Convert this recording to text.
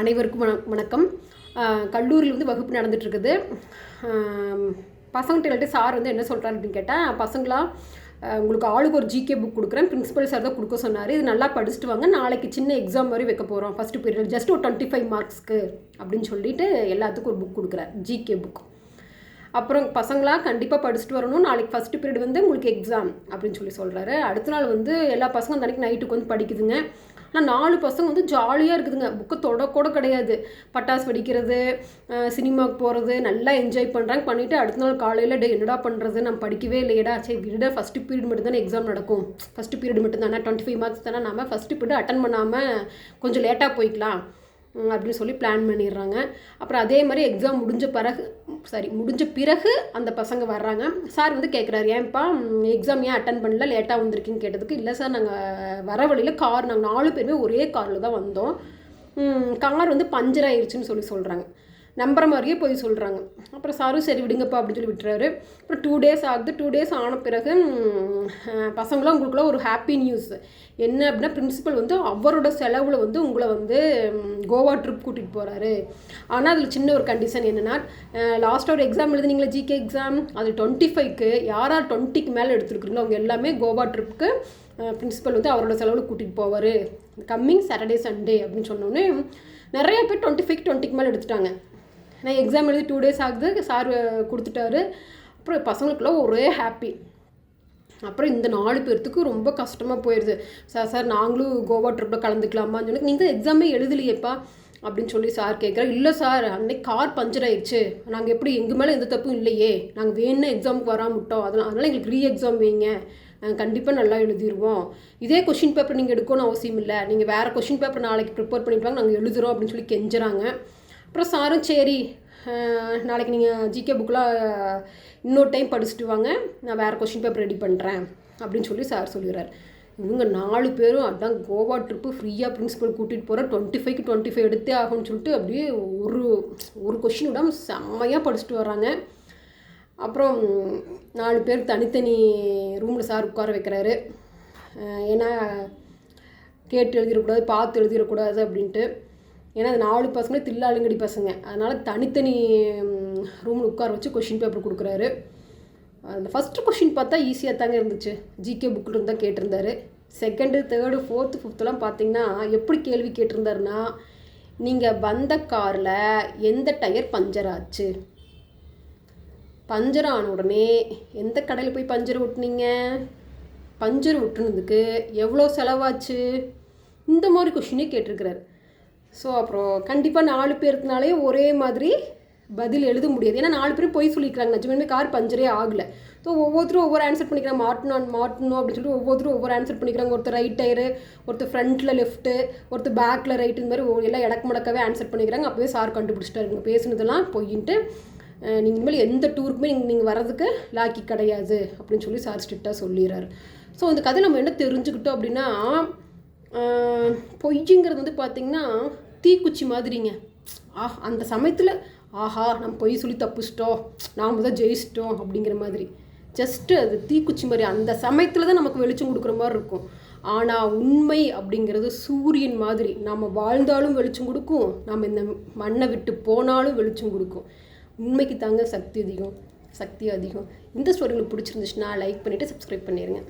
அனைவருக்கும் வணக்கம். கல்லூரியில் வந்து வகுப்பு நடந்துகிட்ருக்குது பசங்கள்கிட்ட சார் வந்து என்ன சொல்கிறாரு அப்படின்னு கேட்டால் பசங்களா உங்களுக்கு ஆளுக்கு ஒரு ஜிகே புக் கொடுக்குறேன். பிரின்ஸிபல் சார் தான் கொடுக்க சொன்னார். இது நல்லா படிச்சுட்டு வாங்க. நாளைக்கு சின்ன எக்ஸாம் மாதிரி வைக்க போகிறோம் ஃபஸ்ட்டு பீரியட் ஜஸ்ட் ஒரு டுவெண்ட்டி ஃபைவ் மார்க்ஸ்க்கு அப்படின்னு சொல்லிட்டு எல்லாத்துக்கும் ஒரு புக் கொடுக்குறாரு. ஜிகே புக் அப்புறம் பசங்களாம் கண்டிப்பாக படிச்சுட்டு வரணும். நாளைக்கு ஃபஸ்ட்டு பீரியட் வந்து உங்களுக்கு எக்ஸாம் அப்படின்னு சொல்லி சொல்கிறாரு அடுத்த நாள் வந்து எல்லா பசங்களும் அந்த அன்றைக்கி நைட்டுக்கு வந்து படிக்குதுங்க. ஆனால் நாலு பசங்க வந்து ஜாலியாக இருக்குதுங்க. புக்கை தொடக்கூட கிடையாது. பட்டாசு வெடிக்கிறது சினிமாவுக்கு போகிறது நல்லா என்ஜாய் பண்ணுறாங்க பண்ணிவிட்டு அடுத்த நாள் காலையில் டே என்னடா பண்ணுறது நம்ம படிக்கவே இல்லையடா. சரி விட ஃபஸ்ட்டு பீரியட் மட்டும் தானே எக்ஸாம் நடக்கும். ஃபஸ்ட்டு பீரியட் மட்டும் தானே டுவெண்ட்டி ஃபைவ் மார்க்ஸ் தானே? நாம ஃபஸ்ட்டு பீரியட் அட்டன் பண்ணாமல் கொஞ்சம் லேட்டாக போய்க்கலாம். அப்படின்னு சொல்லி பிளான் பண்ணிடுறாங்க. அப்புறம் அதே மாதிரி எக்ஸாம் முடிஞ்ச பிறகு சாரி முடிஞ்ச பிறகு அந்த பசங்க வர்றாங்க. சார் வந்து கேட்குறாரு ஏன்ப்பா எக்ஸாம் ஏன் அட்டன் பண்ணல? லேட்டாக வந்திருக்குன்னு கேட்டதுக்கு இல்லை சார் நாங்கள் வர வழியில் கார் நாங்கள் நாலு பேருமே ஒரே காரில் தான் வந்தோம். கார் வந்து பஞ்சர் ஆயிடுச்சுன்னு சொல்லி சொல்கிறாங்க நம்புற மாதிரியே போய் சொல்கிறாங்க அப்புறம் சாரும் சரி விடுங்கப்பா அப்படின்னு சொல்லி விட்டுறாரு. அப்புறம் டூ டேஸ் ஆகுது. டூ டேஸ் ஆன பிறகு ம், பசங்களாம் உங்களுக்குலாம் ஒரு ஹாப்பி நியூஸ் என்ன அப்படின்னா பிரின்சிபல் வந்து அவரோட செலவில் வந்து உங்களை வந்து கோவா ட்ரிப் கூட்டிகிட்டு போகிறாரு ஆனால் அதில் சின்ன ஒரு கண்டிஷன் என்னென்னா லாஸ்ட்டாக ஒரு எக்ஸாம் எழுதுனீங்களா ஜிகே எக்ஸாம் அது டுவெண்ட்டி ஃபைவ்க்கு யாரால் டுவெண்ட்டிக்கு மேலே எடுத்துருக்குறீங்களோ அவங்க எல்லாமே கோவா ட்ரிப்புக்கு பிரின்சிபல் வந்து அவரோட செலவில் கூட்டிகிட்டு போவார். கம்மிங் சாட்டர்டே சண்டே அப்படின்னு சொன்னோன்னே நிறைய பேர் டுவெண்ட்டி ஃபைவ் டுவெண்ட்டிக்கு மேலே எடுத்துட்டாங்க. நான் எக்ஸாம் எழுதி டூ டேஸ் ஆகுது சார் கொடுத்துட்டாரு. அப்புறம் பசங்களுக்குலாம் ஒரே ஹாப்பி அப்புறம் இந்த நாலு பேர்த்துக்கு ரொம்ப கஷ்டமாக போயிடுது சார் சார் நாங்களும் கோவா ட்ரிப்பில் கலந்துக்கலாமான்னு சொல்லி நீங்கள் எக்ஸாமே எழுதலையேப்பா அப்படின்னு சொல்லி சார் கேட்குறா இல்லை சார் அன்னைக்கு கார் பஞ்சர் ஆயிடுச்சு. நாங்கள் எப்படி எங்கள் மேலே எந்த தப்பும் இல்லையே. நாங்கள் வேணும்னா எக்ஸாமுக்கு வராம விட்டோம். அதனால் அதனால் எங்களுக்கு ரீ எக்ஸாம் வைங்க. நாங்கள் கண்டிப்பாக நல்லா எழுதிடுவோம் இதே கொஷின் பேப்பர் நீங்கள் எடுக்கணும்னு அவசியம் இல்லை. நீங்கள் வேறு கொஷின் பேப்பர் நாளைக்கு ப்ரிப்பேர் பண்ணிட்டு வாங்க நாங்கள் எழுதுகிறோம் அப்படின்னு சொல்லி கெஞ்சுறாங்க. அப்புறம் சாரும் சரி நாளைக்கு நீங்கள் ஜிகே புக்கெலாம் இன்னொரு டைம் படிச்சுட்டு வாங்க. நான் வேறு கொஷின் பேப்பர் ரெடி பண்ணுறேன் அப்படின்னு சொல்லி சார் சொல்லிடுறாரு இவங்க நாலு பேரும் அதான் கோவா ட்ரிப்பு ஃப்ரீயாக பிரின்சிபல் கூட்டிகிட்டு போகிற டுவெண்ட்டி ஃபைவ்க்கு டுவெண்ட்டி ஃபைவ் எடுத்தே ஆகும்னு சொல்லிட்டு அப்படியே ஒரு ஒரு கொஷின் விடாமல் செம்மையாக படிச்சுட்டு வராங்க அப்புறம் நாலு பேர் தனித்தனி ரூமில் சார் உட்கார வைக்கிறாரு. ஏன்னா கேட்டு எழுதிடக்கூடாது பார்த்து எழுதிடக்கூடாது அப்படின்ட்டு. ஏன்னா அது நாலு பசங்களே தில்லாளுங்கடி பசங்க. அதனால் தனித்தனி ரூமில் உட்கார வச்சு கொஷின் பேப்பர் கொடுக்குறாரு. அந்த ஃபஸ்ட்டு கொஷின் பார்த்தா ஈஸியாக தாங்க இருந்துச்சு. ஜிகே புக்கில் இருந்தால் தான் கேட்டிருந்தாரு. செகண்டு தேர்டு ஃபோர்த்து ஃபிஃப்த்துலாம் பார்த்தீங்கன்னா எப்படி கேள்வி கேட்டிருந்தாருன்னா நீங்கள் வந்த காரில் எந்த டயர் பஞ்சர் ஆச்சு? பஞ்சர் ஆன உடனே எந்த கடையில் போய் பஞ்சர் ஒட்டினீங்க பஞ்சர் ஒட்டுனதுக்கு எவ்வளோ செலவாச்சு? இந்த மாதிரி கொஷினே கேட்டிருக்கிறாரு. ஸோ அப்புறம் கண்டிப்பாக நாலு பேருக்குனாலே ஒரே மாதிரி பதில் எழுத முடியாது. ஏன்னா நாலு பேரும் போய் சொல்லிக்கிறாங்க. நிஜமே கார் பஞ்சரே ஆகலை. ஸோ ஒவ்வொருத்தரும் ஒவ்வொரு ஆன்சர் பண்ணிக்கிறாங்க. மாட்டணும் மாட்டணும் அப்படின்னு சொல்லிட்டு ஒவ்வொருத்தரும் ஒவ்வொரு ஆன்சர் பண்ணிக்கிறாங்க. ஒருத்தர் ரைட் டயரு ஒருத்தர் ஃப்ரண்ட்டில் லெஃப்ட்டு ஒருத்தர் பேக்கில் ரைட்டு இந்த மாதிரி எல்லாம் இடக்கு முடக்கவே ஆன்சர் பண்ணிக்கிறாங்க. அப்போவே சார் கண்டுபிடிச்சிட்டாரு. இவங்க பேசுனதெல்லாம் பொய்யின்ட்டு நீங்கள் இனிமேல் எந்த டூருக்குமே நீங்கள் நீங்கள் வர்றதுக்கு லாக்கி கிடையாது அப்படின்னு சொல்லி சார் ஸ்ட்ரிக்டாக சொல்லிடுறாரு. ஸோ இந்த கதை நம்ம என்ன தெரிஞ்சுக்கிட்டோம் அப்படின்னா பொய்ங்கிறது வந்து பார்த்திங்கன்னா தீக்குச்சி மாதிரிங்க. ஆ அந்த சமயத்தில் ஆஹா நம்ம பொய் சொல்லி தப்பிச்சிட்டோம் நாம் தான் ஜெயிச்சிட்டோம் அப்படிங்கிற மாதிரி. ஜஸ்ட்டு அது தீக்குச்சி மாதிரி அந்த சமயத்தில் தான் நமக்கு வெளிச்சம் கொடுக்குற மாதிரி இருக்கும். ஆனால் உண்மை அப்படிங்கிறது சூரியன் மாதிரி. நம்ம வாழ்ந்தாலும் வெளிச்சம் கொடுக்கும் நம்ம இந்த மண்ணை விட்டு போனாலும் வெளிச்சம் கொடுக்கும். உண்மைக்கு தாங்க சக்தி அதிகம் சக்தி அதிகம். இந்த ஸ்டோரி உங்களுக்கு பிடிச்சிருந்துச்சுன்னா லைக் பண்ணிவிட்டு சப்ஸ்கிரைப் பண்ணிடுங்க